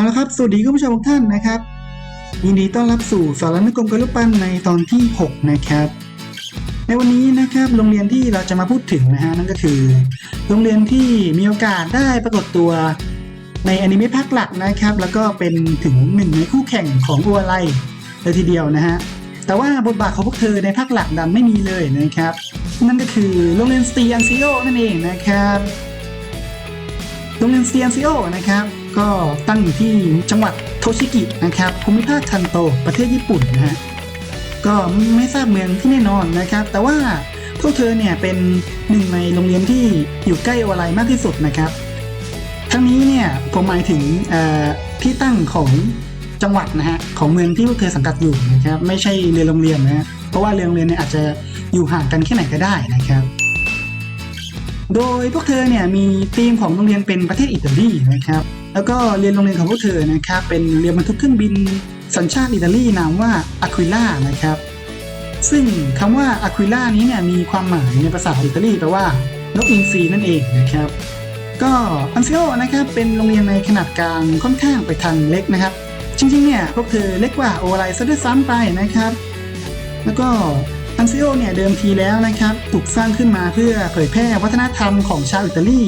เอาละครับ สวัสดีคุณผู้ชมทุกท่านนะครับ ยินดีต้อนรับสู่สารนกรมการุปั้นในตอนที่ 6 นะครับ ในวันนี้นะครับโรงเรียนที่เราจะมาพูดถึงนะฮะนั่นก็คือ โรงเรียนที่มีโอกาสได้ปรากฏตัวในอนิเมะภาคหลักนะครับ แล้วก็เป็นถึงหนึ่งในคู่แข่งของอัวไลเลยทีเดียวนะฮะแต่ว่าบทบาทของพวกเธอในภาคหลักดันไม่มีเลยนะครับ นั่นก็คือโรงเรียนสตีอันซิโอนั่นเองนะครับโรงเรียนสตีอันซิโอนะครับ ก็ตั้งอยู่ที่จังหวัดโทชิกินะครับภูมิภาคคันโตประเทศญี่ปุ่นนะฮะก็ไม่ทราบเมืองที่แน่นอนนะครับ แต่ว่าพวกเธอเนี่ยเป็นหนึ่งในโรงเรียนที่อยู่ใกล้โอไลมากที่สุดนะครับ ทั้งนี้เนี่ยผมหมายถึงที่ตั้งของจังหวัดนะฮะของเมืองที่พวกเธอสังกัดอยู่นะครับไม่ใช่เรียนโรงเรียนนะฮะเพราะว่าเรียนโรงเรียนเนี่ยอาจจะอยู่ห่างกันแค่ไหนก็ได้นะครับ โดยพวกเธอเนี่ยมีธีมของโรงเรียนเป็นประเทศอิตาลีนะครับ แล้วก็เรียนโรงเรียนของพวกเธอนะครับเป็นเรียนบรรทุกเครื่องบินสัญชาติอิตาลีนามว่าอะควิล่านะครับ ซึ่งคำว่าอะควิล่านี้เนี่ยมีความหมายในภาษาอิตาลีแปลว่านกอินทรีนั่นเองนะครับ ก็อันเซโอนะครับเป็นโรงเรียนในขนาดกลางค่อนข้างไปทางเล็กนะครับ จริงๆเนี่ยพวกเธอเล็กกว่าโอไลซะด้วยซ้ำไปนะครับ แล้วก็อันเซโอเนี่ยเดิมทีแล้วนะครับถูกสร้างขึ้นมาเพื่อเผยแพร่วัฒนธรรมของชาวอิตาลี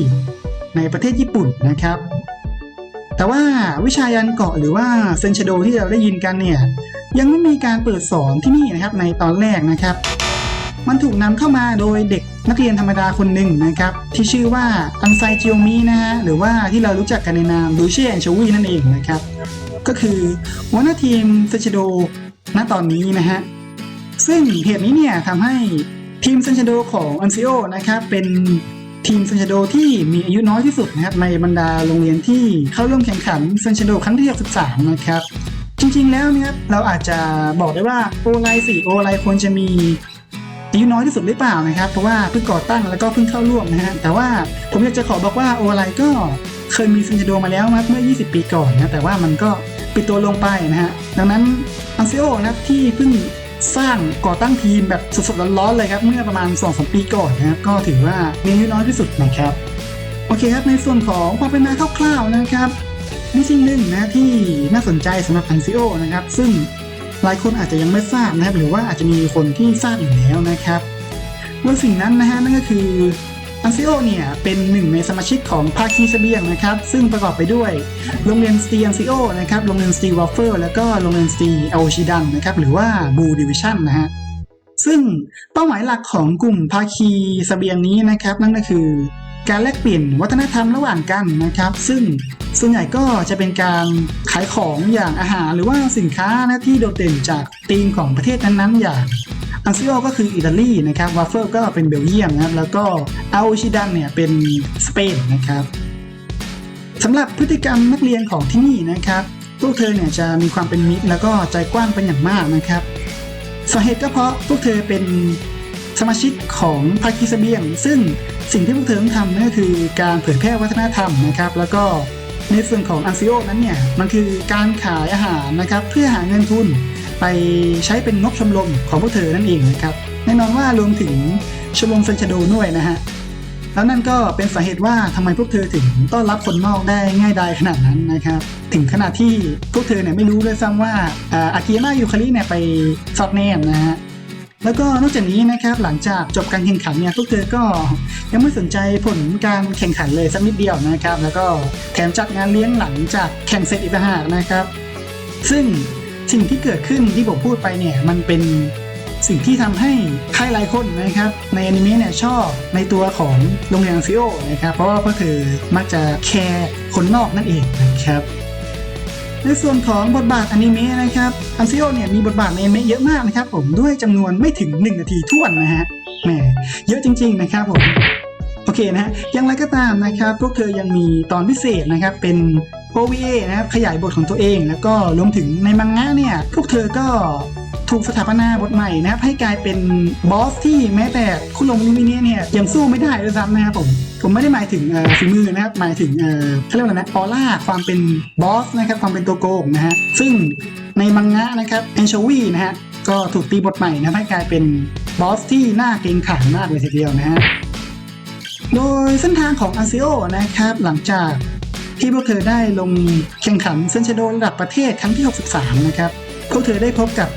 ในประเทศญี่ปุ่นนะครับ แต่ว่าวิชายันเกาะหรือว่าเซนชโดที่เราได้ยินกันเนี่ยยังไม่มีการเปิดสอนที่นี่นะครับในตอนแรกนะครับ มันถูกนำเข้ามาโดยเด็กนักเรียนธรรมดาคนหนึ่งนะครับที่ชื่อว่าอันไซจิโอมินะฮะหรือว่าที่เรารู้จักกันในนามดูเช่แอนชวีนั่นเองนะครับก็คือหัวหน้าทีมเซนชโดณตอนนี้นะฮะซึ่งเหตุนี้เนี่ยทำให้ทีมเซนชโดของอันซิโอนะครับเป็น ทีมเซนชโดที่มีอายุน้อยที่สุดนะครับในบรรดาโรงเรียนที่เข้าร่วมแข่งขันเซนชโดครั้งที่63นะครับจริงๆแล้วเนะครับเราอาจจะบอกได้ว่าโอไลสี่โอไลควรจะมีอายุน้อยที่สุดหรือเปล่านะครับ เพราะว่าเพิ่งก่อตั้งแล้วก็เพิ่งเข้าร่วมนะฮะแต่ว่าผมอยากจะขอบอกว่าโอไลก็เคยมีเซนชโดมาแล้วนะเมื่อ 20 ปีก่อนนะแต่ว่ามันก็ปิดตัวลงไปนะฮะดังนั้นอันซิโอนะที่เพิ่ง สร้างก่อตั้งทีมแบบสดๆร้อนๆเลยครับ เมื่อประมาณ2อสปีก่อนนะครับก็ถือว่ามีอายุน้อยที่สุดนะครับ โอเคครับในส่วนของความเป็นมาคร่าวๆนะครับมีสิ่งหนึ่งนะที่น่าสนใจสำหรับพันซิโอนะครับ ซึ่งหลายคนอาจจะยังไม่ทราบนะครับ หรือว่าอาจจะมีคนที่ทราบอยู่แล้วนะครับว่าสิ่งนั้นนะฮะนั่นก็คือ อันซิโอเนี่ยเป็นหนึ่งในสมาชิกของภาคีเสบียงนะครับ ซึ่งประกอบไปด้วยโรงเรียนสตีอันซิโอนะครับโรงเรียนสตีวอฟเฟอร์แล้วก็โรงเรียนสตีอโอชิดันนะครับหรือว่าบูดิวิชั่นนะฮะซึ่งเป้าหมายหลักของกลุ่มภาคีเสบียงนี้นะครับ นั่นก็คือ การแลกเปลี่ยนวัฒนธรรมระหว่างกันนะครับ ซึ่งส่วนใหญ่ก็จะเป็นการขายของอย่างอาหารหรือว่าสินค้านะที่โดดเด่นจากธีมของประเทศนั้นๆ อย่างอันซิโอก็คืออิตาลีนะครับวาฟเฟิลก็เป็นเบลเยียมนะครับแล้วก็อาโอชิดันเนี่ยเป็นสเปนนะครับสำหรับพฤติกรรมนักเรียนของที่นี่นะครับพวกเธอเนี่ยจะมีความเป็นมิตรแล้วก็ใจกว้างเป็นอย่างมากนะครับสาเหตุก็เพราะพวกเธอเป็นสมาชิกของภาคีเสบียง ซึ่ง สิ่งที่พวกเธอต้องทำนั่นก็คือการเผยแพร่วัฒนธรรมนะครับ แล้วก็ในส่วนของอันซิโอนั้นเนี่ยมันคือการขายอาหารนะครับเพื่อหาเงินทุนไปใช้เป็นงบชมรมของพวกเธอนั่นเองนะครับแน่นอนว่ารวมถึงชมรมเซนชโดด้วยนะฮะแล้วนั่นก็เป็นสาเหตุว่าทำไมพวกเธอถึงต้อนรับคนนอกได้ง่ายดายขนาดนั้นนะครับ ถึงขนาดที่พวกเธอเนี่ยไม่รู้เลยซ้ำว่าอ่าอากิระยูคาริเนี่ยไปสอดแนมนะฮะ แล้วก็นอกจากนี้นะครับหลังจากจบการแข่งขันเนี่ยพวกเธอก็ยังไม่สนใจผลการแข่งขันเลยสักนิดเดียวนะครับ แล้วก็แถมจัดงานเลี้ยงหลังจากแข่งเสร็จอีกต่างหากนะครับ ซึ่งสิ่งที่เกิดขึ้นที่ผมพูดไปเนี่ยมันเป็นสิ่งที่ทำให้ใครหลายคนนะครับ ในอนิเมะเนี่ยชอบในตัวของโรงเรียนซิโอนะครับ เพราะว่าพวกเธอมักจะแคร์คนนอกนั่นเองนะครับ ในส่วนของบทบาทอนิเมะนะครับอันซิโอเนี่ยมีบทบาทในอนิเมะเยอะมากนะครับผมด้วยจำนวนไม่ถึง 1 นาทีท่วนนะฮะแหมเยอะจริง ๆ นะครับผมโอเคนะฮะอย่างไรก็ตามนะครับพวกเธอยังมีตอนพิเศษนะครับเป็น OVA นะครับขยายบทของตัวเอง แล้วก็รวมถึงในมังงะเนี่ยพวกเธอก็ถูกสถาปนาบทใหม่นะครับให้กลายเป็นบอสที่แม้แต่คุณลงลิมิเนียเนี่ยยังสู้ไม่ได้ด้วยซ้ำนะครับผม ผมไม่ได้หมายถึงฝีมือนะครับหมายถึงเขาเรียกว่าอะไรนะออร่าความเป็นบอสนะครับความเป็นตัวโกงนะฮะซึ่งในมังงะนะครับแอนโชวีนะฮะก็ถูกตีบทใหม่นะครับให้กลายเป็นบอสที่น่าเกรงขามมากเลยทีเดียวนะฮะโดยเส้นทางของอาซิโอนะครับหลังจากที่พวกเธอได้ลงแข่งขันเซนเชโดระดับประเทศครั้งที่ 63 นะครับพวกเธอได้พบกับ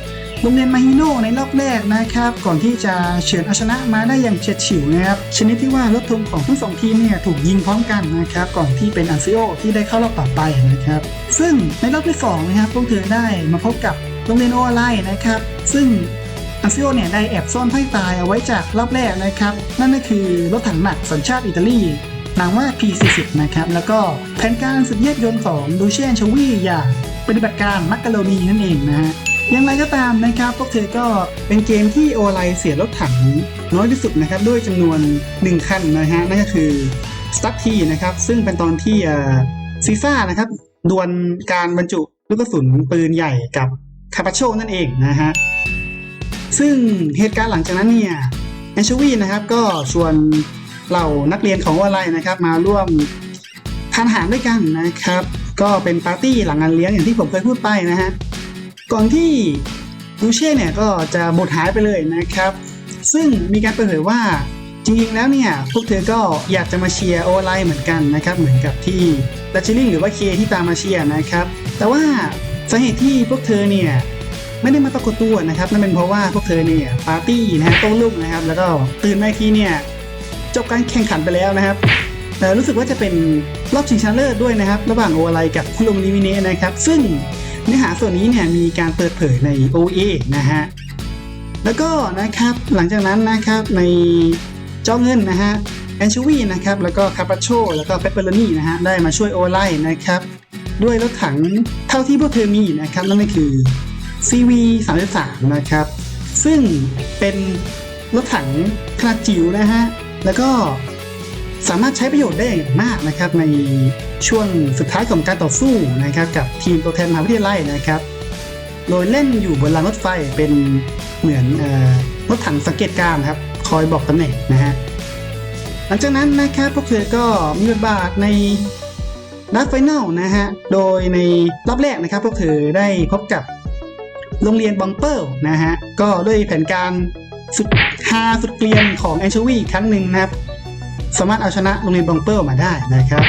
โรงเรียนมาฮิโน่ในรอบแรกนะครับ ก่อนที่จะเฉือนเอาชนะมาได้อย่างเฉียดฉิวนะครับชนิดที่ว่ารถธงของทั้งสองทีมเนี่ยถูกยิงพร้อมกันนะครับก่อนที่เป็นอันซิโอที่ได้เข้ารอบต่อไปนะครับ ซึ่งในรอบที่สองนะครับพวกเธอได้มาพบกับโรงเรียนโอไลนะครับ ซึ่งอันซิโอเนี่ยได้แอบซ่อนไพ่ตายเอาไว้จากรอบแรกนะครับ นั่นก็คือรถถังหนักสัญชาติอิตาลีนามว่า P40 นะครับ แล้วก็แผนการสุดเยือกยนต์ของดูเชนชวีอย่างปฏิบัติการมักกะโรนีนั่นเองนะฮะ อย่างไรก็ตามนะครับพวกเธอก็เป็นเกมที่โอไลเสียรถถังน้อยที่สุดนะครับด้วยจำนวน 1 คันนะฮะนั่นก็คือสตั๊กทีนะครับซึ่งเป็นตอนที่ซีซ่านะครับดวลการบรรจุลูกกระสุนปืนใหญ่กับคาปาโชนั่นเองนะฮะซึ่งเหตุการณ์หลังจากนั้นเนี่ยแอนชวีนะครับก็ชวนเหล่านักเรียนของวาไลนะครับมาร่วมทานอาหารด้วยกันนะครับ ก็เป็นปาร์ตี้หลังงานเลี้ยงอย่างที่ผมเคยพูดไปนะฮะ ก่อนที่ดูเช่เนี่ยก็จะบดหายไปเลยนะครับ ซึ่งมีการเปิดเผยว่าจริงๆแล้วเนี่ยพวกเธอก็อยากจะมาเชียร์โอไลเหมือนกันนะครับเหมือนกับที่ดัชชิลิงหรือว่าเคที่ตามมาเชียร์นะครับแต่ว่าสาเหตุที่พวกเธอเนี่ยไม่ได้มาปรากฏตัวนะครับนั่นเป็นเพราะว่าพวกเธอเนี่ยปาร์ตี้นะฮะโต้รุ่งนะครับ แล้วก็ตื่นมาทีเนี่ยจบการแข่งขันไปแล้วนะครับแต่รู้สึกว่าจะเป็นรอบชิงชนะเลิศด้วยนะครับ ระหว่างโอไลกับคุโรมิมิเนะนะครับ ซึ่ง เนื้อหาส่วนนี้เนี่ยมีการเปิดเผยใน OA นะฮะแล้วก็นะครับหลังจากนั้นนะครับในเจอเงินนะฮะแอนชูวีนะครับแล้วก็คาปาโชแล้วก็เปปเปอโรนี่นะฮะได้มาช่วยโอไลนะครับด้วยรถถังเท่าที่พวกเธอมีนะครับนั่นก็คือ CV 33นะครับ ซึ่งเป็นรถถังขนาดจิ๋วนะฮะแล้วก็ สามารถใช้ประโยชน์ได้อย่างมากนะครับในช่วงสุดท้ายของการต่อสู้นะครับกับทีมตัวแทนมหาวิทยาลัยนะครับ โดยเล่นอยู่บนรางรถไฟเป็นเหมือนรถถังสังเกตการครับคอยบอกตำแหน่งนะฮะหลังจากนั้นนะครับพวกเธอก็มีบทบาทในนัดไฟแนลนะฮะ โดยในรอบแรกนะครับพวกเธอได้พบกับโรงเรียนบังเปิลนะฮะ ก็ด้วยแผนการสุดฮาสุดเกลียนของแอนชวีครั้งหนึ่งนะครับ สามารถเอาชนะโรงเรียนบังเปิลมาได้นะครับ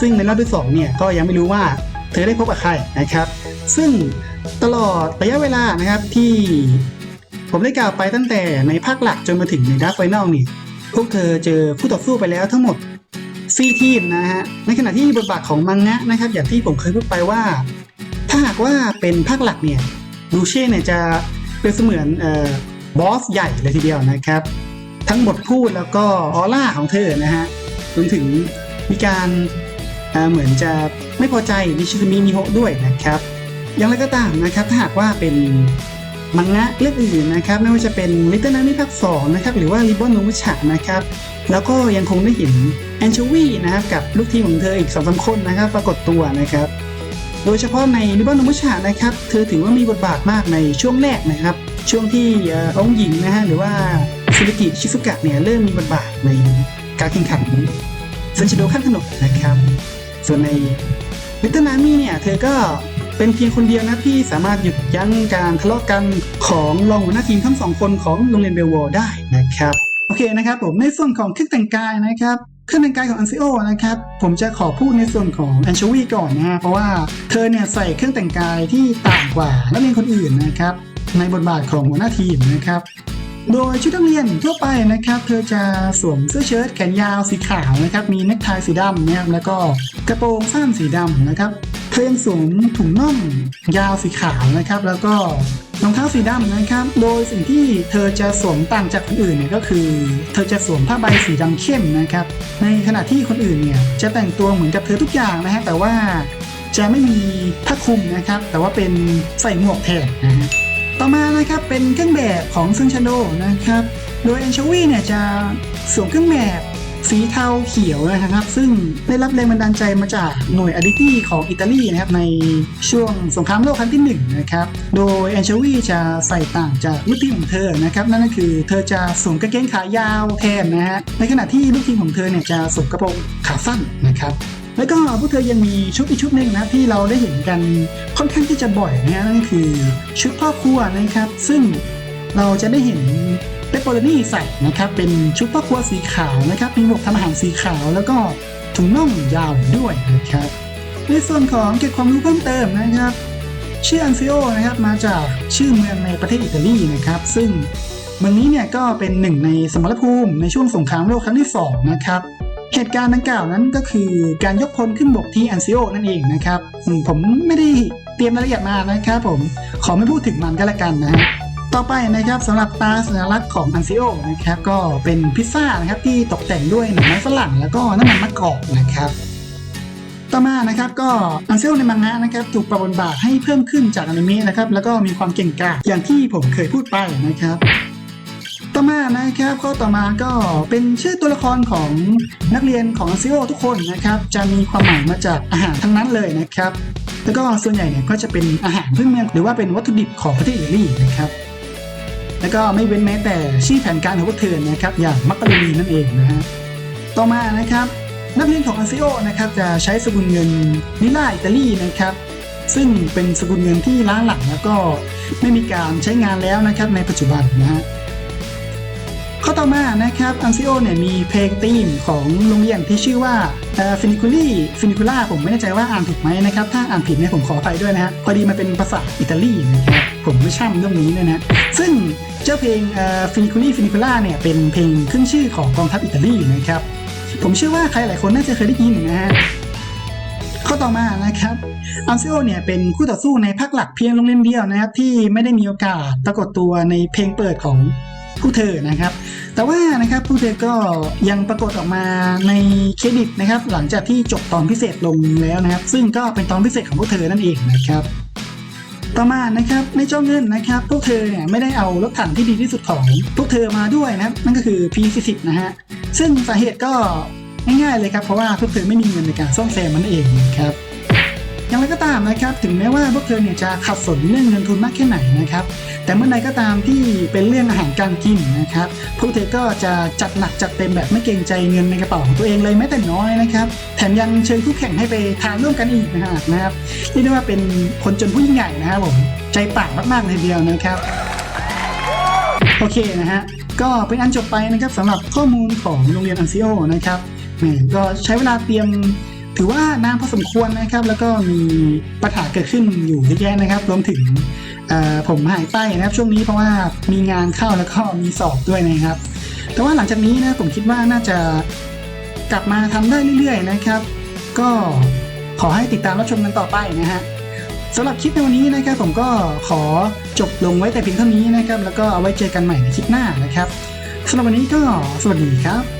ซึ่งในรอบที่สองเนี่ยก็ยังไม่รู้ว่าเธอได้พบกับใครนะครับ ซึ่งตลอดระยะเวลานะครับที่ผมได้กล่าวไปตั้งแต่ในภาคหลักจนมาถึงในดับไฟแนลนี่พวกเธอเจอคู่ต่อสู้ไปแล้วทั้งหมดซีทีมนะฮะในขณะที่บทบาทของมังงะนะครับ อย่างที่ผมเคยพูดไปว่า ถ้าหากว่าเป็นภาคหลักเนี่ยดูเช่เนี่ยจะเป็นเสมือนเอ่อบอสใหญ่เลยทีเดียวนะครับ ทั้งบทพูดแล้วก็ออร่าของเธอนะฮะรวมถึงมีการเอ่อเหมือนจะไม่พอใจนิชิมิมิโฮะด้วยนะครับ อย่างไรก็ตามนะครับถ้าหากว่าเป็นมังงะเรื่องอื่นนะครับ ไม่ว่าจะเป็นลิตเติ้ลนันภาคสองนะครับหรือว่าริบบอนโนมุชะนะครับ แล้วก็ยังคงได้เห็นแอนชวีนะครับกับลูกทีมของเธออีกสองสาคนนะครับ ปรากฏตัวนะครับ โดยเฉพาะในริบบอนโนมุชะนะครับ เธอถือว่ามีบทบาทมากในช่วงแรกนะครับ ช่วงที่อองค์หญิงนะฮะหรือว่า ซิลิกิชิซุกะเนี่ยเริ่มมีบทบาทในการแข่งขันเซนชิโดขั้นถนนนะครับ ส่วนในลิตเติ้ลนามี่เนี่ยเธอก็เป็นเพียงคนเดียวนะที่สามารถหยุดยั้งการทะเลาะกันของรองหัวหน้าทีมทั้งสองคนของโรงเรียนเบลวอลได้นะครับ โอเคนะครับผมในส่วนของเครื่องแต่งกายนะครับเครื่องแต่งกายของอันซิโอนะครับผมจะขอพูดในส่วนของแอนชวีก่อนนะฮะเพราะว่าเธอเนี่ยใส่เครื่องแต่งกายที่ต่างกว่านักเรียนคนอื่นนะครับในบทบาทของหัวหน้าทีมนะครับ โดยชุดนักเรียนทั่วไปนะครับ เธอจะสวมเสื้อเชิ้ตแขนยาวสีขาวนะครับ มีเนคไทสีดำนะครับแล้วก็กระโปรงสั้นสีดำนะครับ เธอยังสวมถุงน่องยาวสีขาวนะครับ แล้วก็รองเท้าสีดำนะครับ โดยสิ่งที่เธอจะสวมต่างจากคนอื่นเนี่ยก็คือ เธอจะสวมผ้าใบสีดำเข้มนะครับ ในขณะที่คนอื่นเนี่ยจะแต่งตัวเหมือนกับเธอทุกอย่างนะฮะแต่ว่าจะไม่มีผ้าคลุมนะครับ แต่ว่าเป็นใส่หมวกแทนนะฮะ ต่อมานะครับเป็นเครื่องแบบของซึ่งชาโดนะครับ โดยแอนชวีเนี่ยจะสวมเครื่องแบบสีเทาเขียวนะครับ ซึ่งได้รับแรงบันดาลใจมาจากหน่วยอดิตี้ของอิตาลีนะครับในช่วงสงครามโลกครั้งที่หนึ่งนะครับ โดยแอนชวีจะใส่ต่างจากลูกทีมของเธอนะครับ นั่นก็คือเธอจะสวมกางเกงขายาวแทนนะฮะในขณะที่ลูกทีมของเธอเนี่ยจะสวมกระโปรงขาสั้นนะครับ แล้วก็พวกเธอยังมีชุดอีกชุดหนึ่งนะที่เราได้เห็นกันค่อนข้างที่จะบ่อยนะนั่นคือชุดพ่อครัวนะครับ ซึ่งเราจะได้เห็นเปปโปโรนี่ใส่นะครับเป็นชุดพ่อครัวสีขาวนะครับมีหมวกทำอาหารสีขาวแล้วก็ถุงน่องยาวด้วยนะครับในส่วนของเก็บความรู้เพิ่มเติมนะครับชื่ออันซิโอนะครับมาจากชื่อเมืองในประเทศอิตาลีนะครับ ซึ่งเมืองนี้เนี่ยก็เป็นหนึ่งในสมรภูมิในช่วงสงครามโลกครั้งที่สองนะครับ เหตุการณ์ดังกล่าวนั้นก็คือการยกพลขึ้นบกที่อันซิโอนั่นเองนะครับผมไม่ได้เตรียมรายละเอียดมานะครับผมขอไม่พูดถึงมันก็แล้วกันนะฮะต่อไปนะครับสำหรับตาสัญลักษณ์ของอันซิโอนะครับก็เป็นพิซซ่านะครับที่ตกแต่งด้วยหนังไม้ฝรั่งแล้วก็น้ำมันมะกอกนะครับต่อมานะครับก็อันเซลในมังงะนะครับถูกปรับบทบาทให้เพิ่มขึ้นจากอนิเมะนะครับแล้วก็มีความเก่งกาจอย่างที่ผมเคยพูดไปนะครับ ต่อมานะครับข้อต่อมาก็เป็นชื่อตัวละครของนักเรียนของอันเซลทุกคนนะครับ จะมีความหมายมาจากอาหารทั้งนั้นเลยนะครับ แล้วก็ส่วนใหญ่เนี่ยก็จะเป็นอาหารพื้นเมืองหรือว่าเป็นวัตถุดิบของประเทศอิตาลีนะครับแล้วก็ไม่เว้นแม้แต่ชื่อแผนการของพวกเธอนะครับ อย่างมักกะโรนีนั่นเองนะฮะต่อมานะครับ นักเรียนของอาซิโอนะครับจะใช้สกุลเงินลิล่าอิตาลีนะครับ ซึ่งเป็นสกุลเงินที่ล้าหลังแล้วก็ไม่มีการใช้งานแล้วนะครับในปัจจุบันนะฮะ ข้อต่อมานะครับอันซิโอเนี่ยมีเพลงธีมของโรงเรียนที่ชื่อว่าฟินิคูลี่ฟินิคูล่าผมไม่แน่ใจว่าอ่านถูกไหมนะครับ ถ้าอ่านผิดเนี่ยผมขออภัยด้วยนะฮะพอดีมันเป็นภาษาอิตาลีนะครับผมไม่ช่ำเรื่องนี้เลยนะซึ่งเจ้าเพลงฟินิคูลี่ฟินิคูล่าเนี่ยเป็นเพลงขึ้นชื่อของกองทัพอิตาลีนะครับผมเชื่อว่าใครหลายคนน่าจะเคยได้ยินนะฮะข้อต่อมานะครับอัลซิโอเนี่ยเป็นคู่ต่อสู้ในภาคหลักเพียงโรงเรียนเดียวนะครับที่ไม่ได้มีโอกาสปรากฏตัวในเพลงเปิดของผู้เธอนะครับ แต่ว่านะครับผู้เธอก็ยังปรากฏออกมาในเครดิตนะครับ หลังจากที่จบตอนพิเศษลงแล้วนะครับ ซึ่งก็เป็นตอนพิเศษของพวกเธอนั่นเองนะครับต่อมานะครับในเจ้าเงินนะครับ พวกเธอเนี่ยไม่ได้เอารถถังที่ดีที่สุดของพวกเธอมาด้วยนะครับ นั่นก็คือ P40 นะฮะซึ่งสาเหตุก็ง่ายๆเลยครับเพราะว่าพวกเธอไม่มีเงินในการซ่อมแซมมันเองนะครับ อย่างไรก็ตามนะครับถึงแม้ว่าพวกเธอเนี่ยจะขัดสนเรื่องเงินทุนมากแค่ไหนนะครับแต่เมื่อใดก็ตามที่เป็นเรื่องอาหารการกินนะครับพวกเธอก็จะจัดหนักจัดเต็มแบบไม่เกรงใจเงินในกระเป๋าของตัวเองเลยแม้แต่น้อยนะครับแถมยังเชิญคู่แข่งให้ไปทานร่วมกันอีกนะฮะนะครับเรียกได้ว่าเป็นคนจนผู้ยิ่งใหญ่นะครับผมใจป่ามากๆเลยเดียวนะครับโอเคนะฮะก็เป็นอันจบไปนะครับสำหรับข้อมูลของโรงเรียนอันซิโอนะครับแหมก็ใช้เวลาเตรียม ถือว่านานพอสมควรนะครับ แล้วก็มีปัญหาเกิดขึ้นอยู่เยอะแยะนะครับ รวมถึงผมหายไปนะครับ ช่วงนี้เพราะว่ามีงานเข้าแล้วก็มีสอบด้วยนะครับ แต่ว่าหลังจากนี้นะผมคิดว่าน่าจะกลับมาทำได้เรื่อยๆนะครับ ก็ขอให้ติดตามรับชมกันต่อไปนะฮะสำหรับคลิปในวันนี้นะครับผมก็ขอจบลงไว้แต่เพียงเท่านี้นะครับ แล้วก็เอาไว้เจอกันใหม่ในคลิปหน้านะครับสำหรับวันนี้ก็สวัสดีครับ